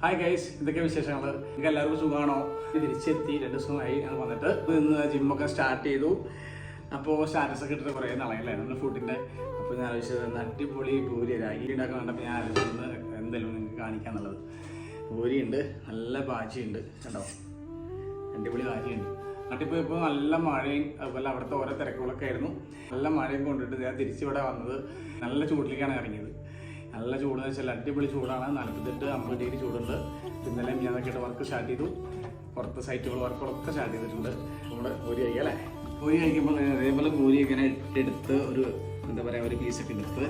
Hi guys ഇതൊക്കെ വിശേഷങ്ങൾ നിങ്ങൾക്ക് എല്ലാവർക്കും സുഖമാണോ തിരിച്ചെത്തി രണ്ട് ദിവസമായി ഞങ്ങൾ വന്നിട്ട്. ഇന്ന് ജിമ്മൊക്കെ സ്റ്റാർട്ട് ചെയ്തു. അപ്പോൾ സ്റ്റാറ്റസ് ഒക്കെ ഇട്ടിട്ട് കുറേ നാളായില്ലേ? നമ്മുടെ ഫുഡിന്റെ അപ്പോൾ ഞാൻ ആലോചിച്ചത് അടിപൊളി പൂരി രാഗി ഉണ്ടാക്കാൻ കണ്ടപ്പോൾ ഞാൻ ആലോചിച്ചൊന്ന് എന്തെങ്കിലും നിങ്ങൾക്ക് കാണിക്കാന്നുള്ളത്. ഭൂരിയുണ്ട് നല്ല ബാജിയുണ്ട് കണ്ടോ? അടിപൊളി കാര്യമുണ്ട് നാട്ടിപ്പോൾ ഇപ്പോൾ നല്ല മഴയും അതുപോലെ അവിടുത്തെ ഓരോ തിരക്കുകളൊക്കെ ആയിരുന്നു. നല്ല മഴയും കൊണ്ടിട്ട് ഞാൻ തിരിച്ചിവിടെ വന്നത് നല്ല ചൂട്ടിലേക്കാണ് ഇറങ്ങിയത്. നല്ല ചൂട് വെച്ചാൽ അടിപൊളി ചൂടാണ്. നാൽപ്പത്തെട്ട് അമ്പത് ഡിഗ്രി ചൂടുണ്ട്. ഇന്നലെ ഞാനൊക്കെ വർക്ക് സ്റ്റാർട്ട് ചെയ്തു. പുറത്ത് സൈറ്റുകൾ വർക്കുകളൊക്കെ സ്റ്റാർട്ട് ചെയ്തിട്ടുണ്ട്. നമ്മൾ പൂരി കഴിക്കുക അല്ലേ? പൂരി കഴിക്കുമ്പോൾ ഇതേപോലെ പൂരി ഇങ്ങനെ ഇട്ടെടുത്ത് ഒരു എന്താ പറയുക ഒരു പീസൊക്കെ എടുത്ത്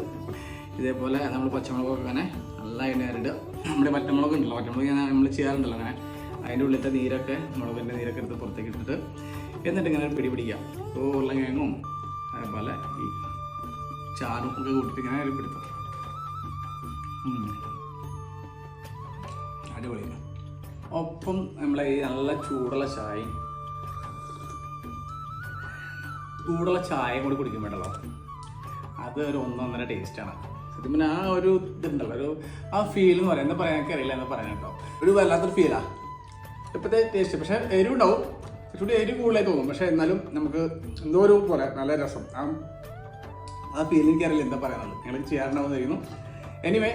ഇതേപോലെ നമ്മൾ പച്ചമുളകൊക്കെ ഇങ്ങനെ നല്ല എണ്ണ നമ്മുടെ പച്ചമുളക് ഉണ്ടല്ലോ പച്ചമുളക് ഞാൻ നമ്മൾ ചെയ്യാറുണ്ടല്ലോ അങ്ങനെ. അതിന്റെ ഉള്ളിലത്തെ നീരൊക്കെ മുളകിന്റെ നീരൊക്കെ എടുത്ത് പുറത്തേക്ക് ഇട്ടിട്ട് എന്നിട്ട് ഇങ്ങനെ പിടി ഉള്ള ഉരുളക്കിഴങ്ങും അതേപോലെ ഈ ചാറും ഒക്കെ കൂട്ടിയിട്ട് ഇങ്ങനെ ഒരു പിടുത്തം. അടിപൊളിയാണ് ഒപ്പം നമ്മളെ ഈ നല്ല ചൂടുള്ള ചായ ചൂടുള്ള ചായയും കൂടി കുടിക്കും വേണ്ടല്ലോ. അത് ഒരു ഒന്നൊന്നര ടേസ്റ്റാണ് സത്യം പിന്നെ ആ ഒരു ഇതുണ്ടല്ലോ ഒരു ആ ഫീൽ എന്ന് പറയാം. എന്താ പറയാൻ അറിയില്ല എന്ന് പറയാൻ കേട്ടോ. ഒരു വല്ലാത്തൊരു ഫീലാ ഇപ്പോഴത്തെ ടേസ്റ്റ് പക്ഷെ എരിവുണ്ടാവും കുറച്ചുകൂടി എരിവ് കൂടുതലായി തോന്നും. പക്ഷെ എന്നാലും നമുക്ക് എന്തോ ഒരു പോലെ നല്ല രസം. ആ ആ ഫീൽ എനിക്കറിയില്ല എന്താ പറയാനുള്ളത്. നിങ്ങൾ ചെയ്യാറുണ്ടാവുന്നതായിരുന്നു എനിവേ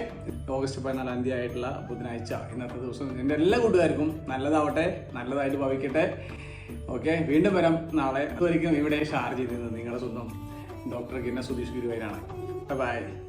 ഓഗസ്റ്റ് പതിനാലാം തീയതി ആയിട്ടുള്ള ബുധനാഴ്ച ഇന്നത്തെ ദിവസം എന്റെ എല്ലാ കൂട്ടുകാർക്കും നല്ലതാവട്ടെ നല്ലതായിട്ട് ഭവിക്കട്ടെ. ഓക്കെ വീണ്ടും വരാം. നാളെ ഒരിക്കലും ഇവിടെ ഷാർജ് ചെയ്തിരുന്നത് നിങ്ങളുടെ സ്വന്തം ഡോക്ടർ കിന്ന സുധീഷ് ഗുരുവായൂരാണ്. ബൈ